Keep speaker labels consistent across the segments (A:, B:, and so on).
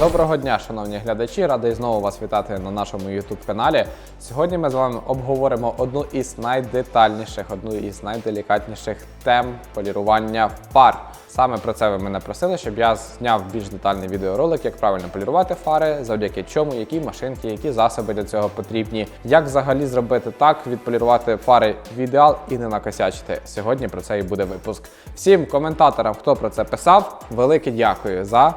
A: Доброго дня, шановні глядачі! Радий знову вас вітати на нашому YouTube каналі. Сьогодні ми з вами обговоримо одну із найдетальніших, одну із найделікатніших тем полірування фар. Саме про це ви мене просили, щоб я зняв більш детальний відеоролик, як правильно полірувати фари, завдяки чому, які машинки, які засоби для цього потрібні, як взагалі зробити так, відполірувати фари в ідеал і не накосячити. Сьогодні про це і буде випуск. Всім коментаторам, хто про це писав, велике дякую за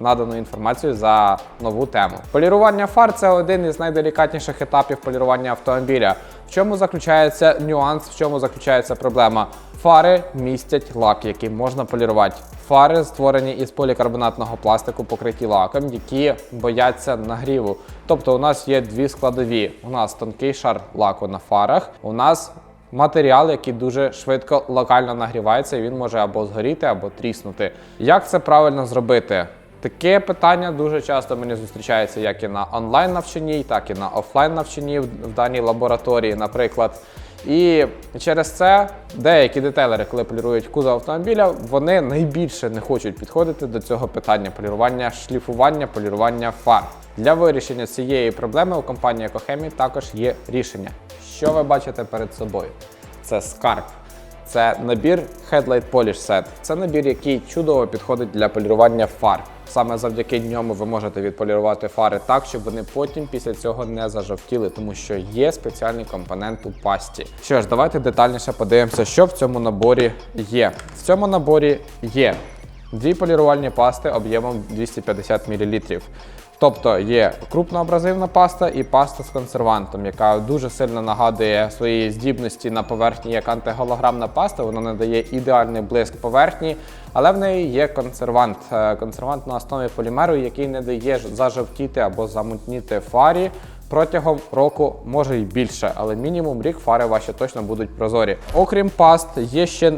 A: надану інформацію за нову тему. Полірування фар це один із найделікатніших етапів полірування автомобіля. В чому заключається нюанс, в чому заключається проблема? Фари містять лак, який можна полірувати. Фари створені із полікарбонатного пластику, покриті лаком, які бояться нагріву. Тобто, у нас є дві складові: у нас тонкий шар лаку на фарах, у нас матеріал, який дуже швидко локально нагрівається, і він може або згоріти, або тріснути. Як це правильно зробити? Таке питання дуже часто мені зустрічається як і на онлайн навчанні, так і на офлайн навчанні в даній лабораторії, наприклад. І через це деякі детейлери, коли полірують кузов автомобіля, вони найбільше не хочуть підходити до цього питання полірування, шліфування, полірування фар. Для вирішення цієї проблеми у компанії Екохемі також є рішення. Що ви бачите перед собою? Це скарб. Це набір Headlight Polish Set. Це набір, який чудово підходить для полірування фар. Саме завдяки ньому ви можете відполірувати фари так, щоб вони потім після цього не зажовтіли, тому що є спеціальний компонент у пасті. Що ж, давайте детальніше подивимося, що в цьому наборі є. В цьому наборі є дві полірувальні пасти об'ємом 250 мл. Тобто є крупноабразивна паста і паста з консервантом, яка дуже сильно нагадує своєї здібності на поверхні як антиголограмна паста. Вона надає ідеальний блиск поверхні, але в неї є консервант. Е, Консервант на основі полімеру, який не дає зажовтіти або замутніти фарі. Протягом року може й більше, але мінімум рік фари ваші точно будуть прозорі. Окрім паст, є ще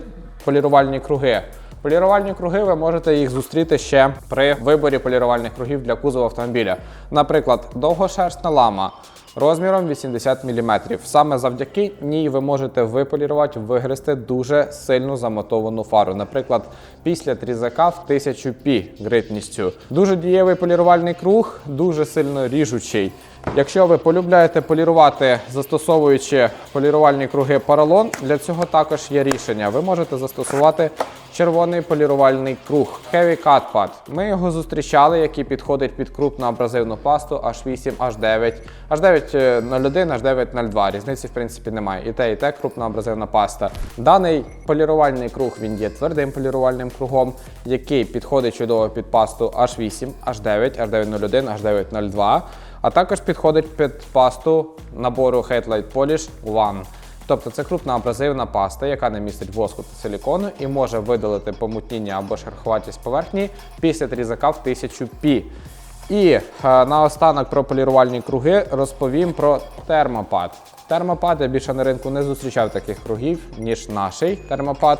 A: полірувальні круги. Полірувальні круги ви можете їх зустріти ще при виборі полірувальних кругів для кузова автомобіля. Наприклад, довгошерстна лама розміром 80 мм. Саме завдяки ній ви можете виполірувати, вигризти дуже сильну замотовану фару. Наприклад, після трізака в 1000 пі гритністю. Дуже дієвий полірувальний круг, дуже сильно ріжучий. Якщо ви полюбляєте полірувати, застосовуючи полірувальні круги поролон, для цього також є рішення. Ви можете застосувати червоний полірувальний круг Heavy Cut Pad. Ми його зустрічали, який підходить під крупну абразивну пасту H8, H9, H901, H902. Різниці в принципі немає. І те, і те крупна абразивна паста. Даний полірувальний круг він є твердим полірувальним кругом, який підходить чудово під пасту H8, H9, H901, H902 а також підходить під пасту набору Headlight Polish One. Тобто це крупна абразивна паста, яка не містить воску та силікону і може видалити помутніння або шероховатість поверхні після трізака в 1000 пі. І е, наостанок про полірувальні круги розповім про термопад. Термопад я більше на ринку не зустрічав таких кругів, ніж наший термопад.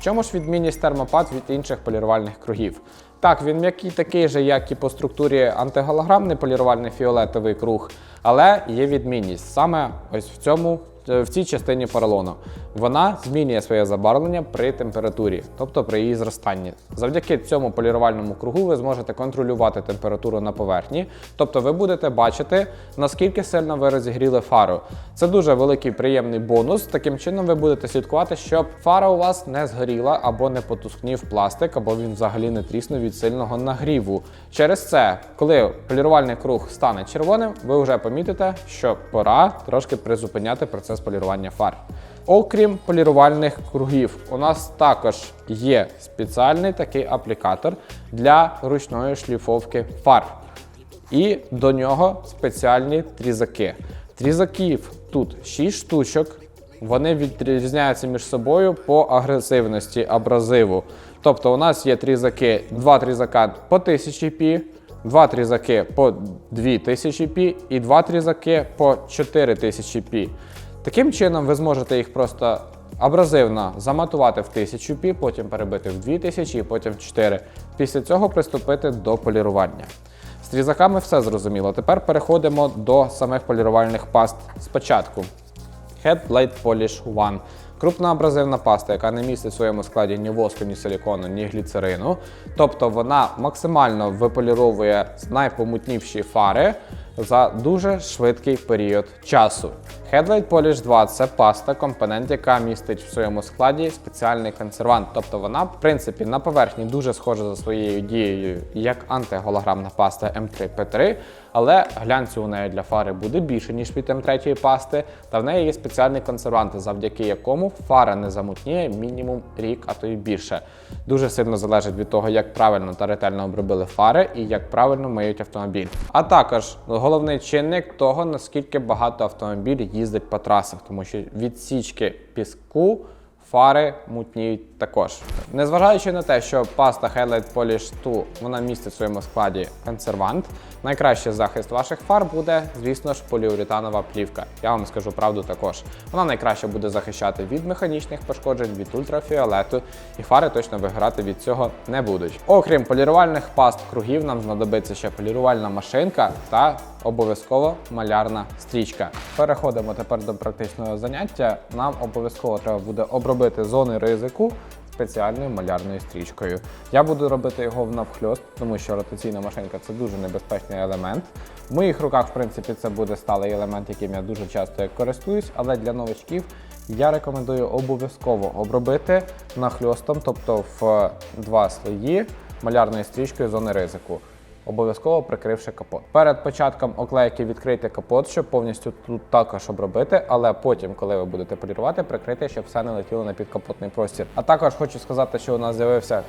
A: В чому ж відмінність термопад від інших полірувальних кругів? Так, він м'який такий же, як і по структурі антиголограмний полірувальний фіолетовий круг, але є відмінність саме ось в цьому. Е, В цій частині поролону вона змінює своє забарвлення при температурі, тобто при її зростанні. Завдяки цьому полірувальному кругу ви зможете контролювати температуру на поверхні, тобто ви будете бачити, наскільки сильно ви розігріли фару. Це дуже великий приємний бонус. Таким чином ви будете слідкувати, щоб фара у вас не згоріла або не потускнів пластик, або він взагалі не тріснув від сильного нагріву. Через це, коли полірувальний круг стане червоним, ви вже помітите, що пора трошки призупиняти процес полірування фар. Окрім полірувальних кругів, у нас також є спеціальний такий аплікатор для ручної шліфовки фар. І до нього спеціальні трізаки. Трізаків тут 6 штучок. Вони відрізняються між собою по агресивності абразиву. Тобто у нас є трізаки, два трізака по 1000 пі, два трізаки по 2000 пі і два трізаки по 4000 пі. Таким чином ви зможете їх просто абразивно заматувати в 1000 пі, потім перебити в 2000 і потім в 4. Після цього приступити до полірування. З трізаками все зрозуміло. Тепер переходимо до самих полірувальних паст спочатку. Headlight Polish One. крупноабразивна паста, яка не містить в своєму складі ні воску, ні силікону, ні гліцерину. Тобто вона максимально виполіровує найпомутніші фари за дуже швидкий період часу. Headlight Polish 2 це паста, компонент, яка містить в своєму складі спеціальний консервант. Тобто вона, в принципі, на поверхні дуже схожа за своєю дією, як антиголограмна паста M3P3, але глянцю у неї для фари буде більше, ніж від М3 пасти, та в неї є спеціальний консервант, завдяки якому фара не замутніє мінімум рік, а то й більше. Дуже сильно залежить від того, як правильно та ретельно обробили фари і як правильно миють автомобіль. А також головний чинник того, наскільки багато автомобіль їздить по трасах, тому що відсічки піску. Фари мутніють також. Незважаючи на те, що паста Highlight Polish 2 вона містить в своєму складі консервант, найкращий захист ваших фар буде, звісно ж, поліуретанова плівка. Я вам скажу правду також. Вона найкраще буде захищати від механічних пошкоджень, від ультрафіолету, і фари точно виграти від цього не будуть. Окрім полірувальних паст кругів, нам знадобиться ще полірувальна машинка та обов'язково малярна стрічка. Переходимо тепер до практичного заняття. Нам обов'язково треба буде обробити зони ризику спеціальною малярною стрічкою. Я буду робити його в навхльост, тому що ротаційна машинка це дуже небезпечний елемент. В моїх руках, в принципі, це буде сталий елемент, яким я дуже часто користуюсь, але для новачків я рекомендую обов'язково обробити нахльостом, тобто в два слої малярною стрічкою зони ризику обов'язково прикривши капот. Перед початком оклейки відкрийте капот, щоб повністю тут також обробити, але потім, коли ви будете полірувати, прикрийте, щоб все не летіло на підкапотний простір. А також хочу сказати, що у нас з'явився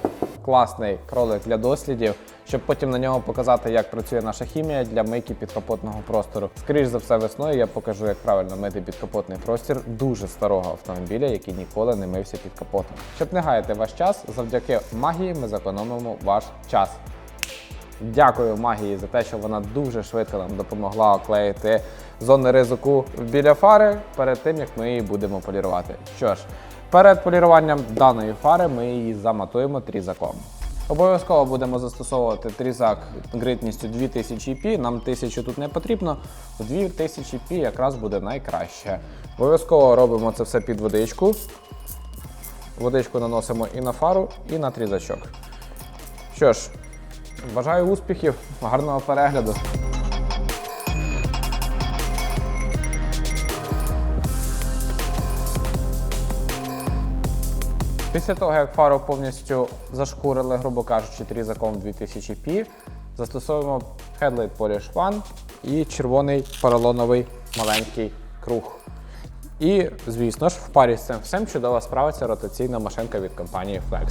A: класний кролик для дослідів, щоб потім на нього показати, як працює наша хімія для мийки підкапотного простору. Скоріш за все, весною я покажу, як правильно мити підкапотний простір дуже старого автомобіля, який ніколи не мився під капотом. Щоб не гаяти ваш час, завдяки магії ми зекономимо ваш час. Дякую магії за те, що вона дуже швидко нам допомогла оклеїти зони ризику біля фари перед тим, як ми її будемо полірувати. Що ж, перед поліруванням даної фари ми її заматуємо трізаком. Обов'язково будемо застосовувати трізак гритністю 2000 пі. Нам 1000 тут не потрібно. 2000 пі якраз буде найкраще. Обов'язково робимо це все під водичку. Водичку наносимо і на фару, і на трізачок. Що ж, Бажаю успіхів, гарного перегляду. Після того, як фару повністю зашкурили, грубо кажучи, трізаком 2000 пі, застосовуємо Headlight Polish One і червоний поролоновий маленький круг. І, звісно ж, в парі з цим всім чудово справиться ротаційна машинка від компанії Flex.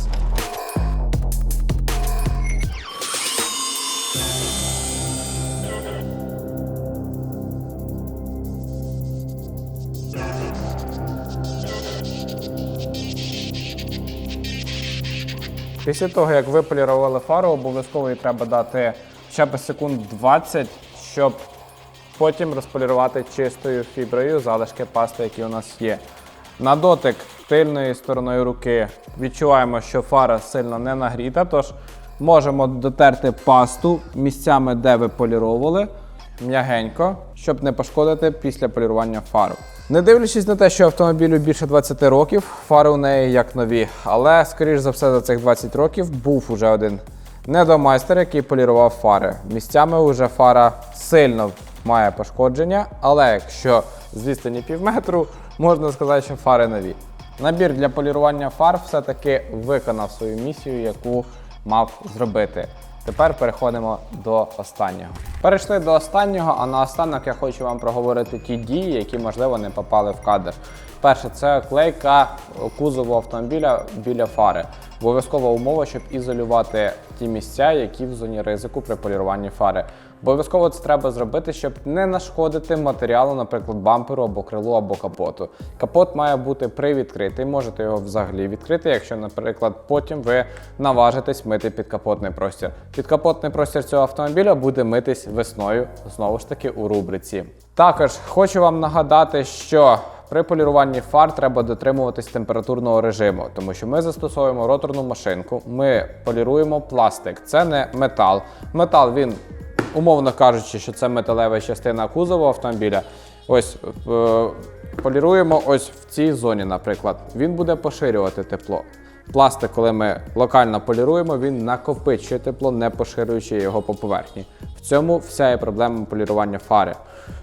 A: Після того, як ви полірували фару, обов'язково їй треба дати ще б секунд 20, щоб потім розполірувати чистою фіброю залишки пасти, які у нас є. На дотик тильною стороною руки відчуваємо, що фара сильно не нагріта, тож можемо дотерти пасту місцями, де ви поліровували, м'ягенько, щоб не пошкодити після полірування фару. Не дивлячись на те, що автомобілю більше 20 років, фари у неї як нові. Але, скоріш за все, за цих 20 років був уже один недомайстер, який полірував фари. Місцями вже фара сильно має пошкодження, але якщо з відстані півметру, можна сказати, що фари нові. Набір для полірування фар все-таки виконав свою місію, яку мав зробити. Тепер переходимо до останнього. Перейшли до останнього, а на останок я хочу вам проговорити ті дії, які можливо не попали в кадр. Перше, це клейка кузову автомобіля біля фари. Обов'язкова умова, щоб ізолювати ті місця, які в зоні ризику при поліруванні фари. Обов'язково це треба зробити, щоб не нашкодити матеріалу, наприклад, бамперу або крилу, або капоту. Капот має бути привідкритий, можете його взагалі відкрити, якщо, наприклад, потім ви наважитесь мити підкапотний простір. Підкапотний простір цього автомобіля буде митись весною, знову ж таки, у рубриці. Також хочу вам нагадати, що при поліруванні фар треба дотримуватись температурного режиму, тому що ми застосовуємо роторну машинку, ми поліруємо пластик. Це не метал. Метал він, умовно кажучи, що це металева частина кузову автомобіля. Ось е, поліруємо ось в цій зоні, наприклад, він буде поширювати тепло. Пластик, коли ми локально поліруємо, він накопичує тепло, не поширюючи його по поверхні. В цьому вся і проблема полірування фари.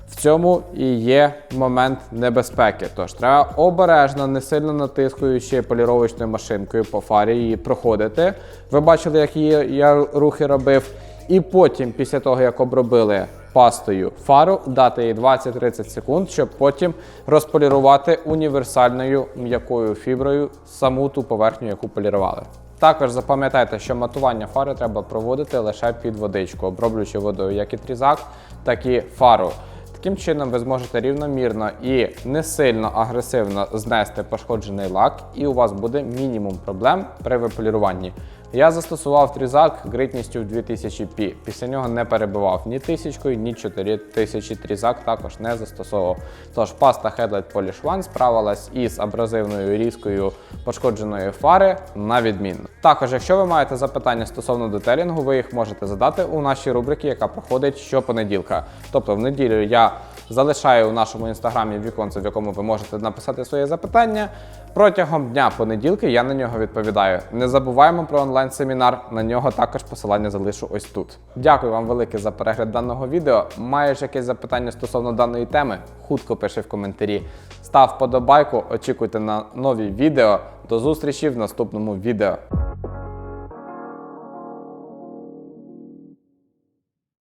A: В цьому і є момент небезпеки. Тож треба обережно, не сильно натискуючи поліровочною машинкою по фарі її проходити. Ви бачили, які я рухи робив. І потім, після того, як обробили пастою фару, дати їй 20-30 секунд, щоб потім розполірувати універсальною м'якою фіброю саму ту поверхню, яку полірували. Також запам'ятайте, що матування фари треба проводити лише під водичку, оброблюючи водою як і трізак, так і фару. Таким чином ви зможете рівномірно і не сильно агресивно знести пошкоджений лак, і у вас буде мінімум проблем при виполіруванні. Я застосував трізак гритністю в 2000 пі. Після нього не перебивав ні тисячкою, ні 4000 трізак також не застосовував. Тож паста Headlight Polish One справилась із абразивною різкою пошкодженої фари на відмінно. Також, якщо ви маєте запитання стосовно детелінгу, ви їх можете задати у нашій рубриці, яка проходить щопонеділка. Тобто в неділю я залишаю у нашому інстаграмі віконце, в якому ви можете написати своє запитання. Протягом дня понеділки я на нього відповідаю. Не забуваємо про онлайн-семінар. На нього також посилання залишу ось тут. Дякую вам велике за перегляд даного відео. Маєш якесь запитання стосовно даної теми? Хутко пиши в коментарі. Став вподобайку, очікуйте на нові відео. До зустрічі в наступному відео.